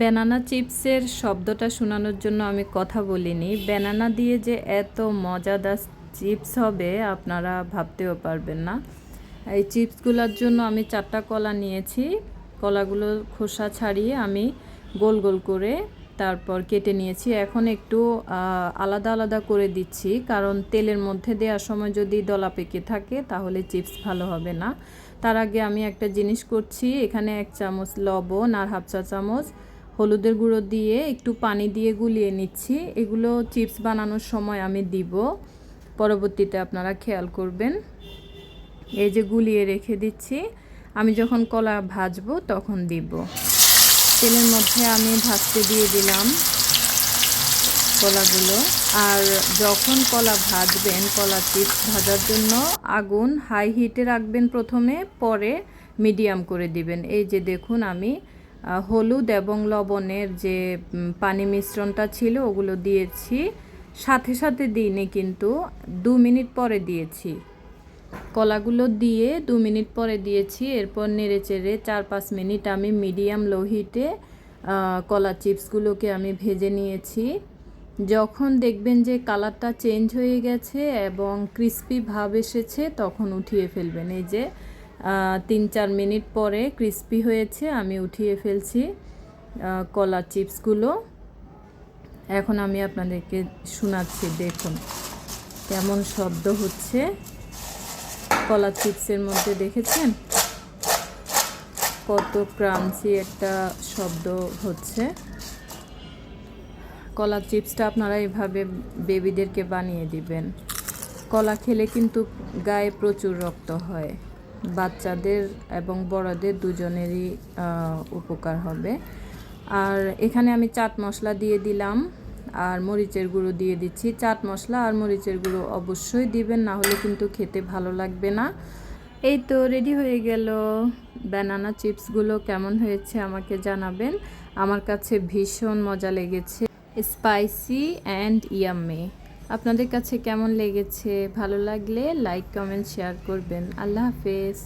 Banana চিপসের শব্দটা শোনানোর জন্য আমি কথা বলিনি। ব্যানানা দিয়ে যে এত মজাদার চিপস হবে, আপনারা ভাবতেও পারবেন না। এই চিপসগুলোর জন্য আমি চারটা কলা নিয়েছি। কলাগুলো খোসা ছাড়িয়ে আমি গোল গোল করে তারপর কেটে নিয়েছি। এখন একটু আলাদা আলাদা করে দিচ্ছি, কারণ তেলের মধ্যে দেওয়ার সময় যদি দলা পেকে থাকে, তাহলে চিপস ভালো হবে না। তার আগে আমি একটা জিনিস করছি। এখানে এক চামচ লবণ আর হাফ চা চামচ হলুদের গুঁড়ো দিয়ে একটু পানি দিয়ে গুলিয়ে নিচ্ছি। এগুলো চিপস বানানোর সময় আমি দিব। পরবর্তীতে আপনারা খেয়াল করবেন। এই যে গুলিয়ে রেখে দিচ্ছি। আমি যখন কলা ভাজবো তখন দিব। তেলের মধ্যে আমি ভাজতে দিয়ে দিলাম কলাগুলো। আর যখন কলা ভাজবেন, কলা চিপস ভাজার জন্য আগুন হাই হিটে রাখবেন প্রথমে, পরে মিডিয়াম করে দিবেন। এই যে দেখুন আমি হলুদ এবং লবণের যে পানি মিশ্রণটা ছিল, ওগুলো দিয়েছি। সাথে সাথে দিইনি কিন্তু দু মিনিট পরে দিয়েছি। কলাগুলো দিয়ে দু মিনিট পরে দিয়েছি। এরপর নেড়ে চেড়ে চার পাঁচ মিনিট আমি মিডিয়াম লো হিটে কলা চিপসগুলোকে আমি ভেজে নিয়েছি। যখন দেখবেন যে কালারটা চেঞ্জ হয়ে গেছে এবং ক্রিস্পি ভাব এসেছে, তখন উঠিয়ে ফেলবেন। এই যে তিন চার মিনিট পরে ক্রিস্পি হয়েছে, আমি উঠিয়ে ফেলছি কলা চিপসগুলো এখন আমি আপনাদেরকে শোনাচ্ছি, দেখুন কেমন শব্দ হচ্ছে। কলা চিপসের মধ্যে দেখেছেন? কত ক্রাঞ্চি একটা শব্দ হচ্ছে। কলা চিপসটা আপনারা এভাবে বেবিদেরকে বানিয়ে দিবেন। কলা খেলে কিন্তু গায়ে প্রচুর রক্ত হয়। বাচ্চাদের এবং বড়দের দুজনেরই উপকার হবে। আর এখানে আমি চাট মশলা দিয়ে দিলাম, আর মরিচের গুঁড়ো দিয়ে দিচ্ছি। চাট মশলা আর মরিচের গুঁড়ো অবশ্যই দিবেন, না হলে কিন্তু খেতে ভালো লাগবে না। এই তো রেডি হয়ে গেল। ব্যানানা চিপসগুলো কেমন হয়েছে আমাকে জানাবেন। আমার কাছে ভীষণ মজা লেগেছে। Spicy and yummy. আপনাদের কাছে কেমন লেগেছে? ভালো লাগলে লাইক কমেন্ট শেয়ার করবেন। আল্লাহ হাফেজ।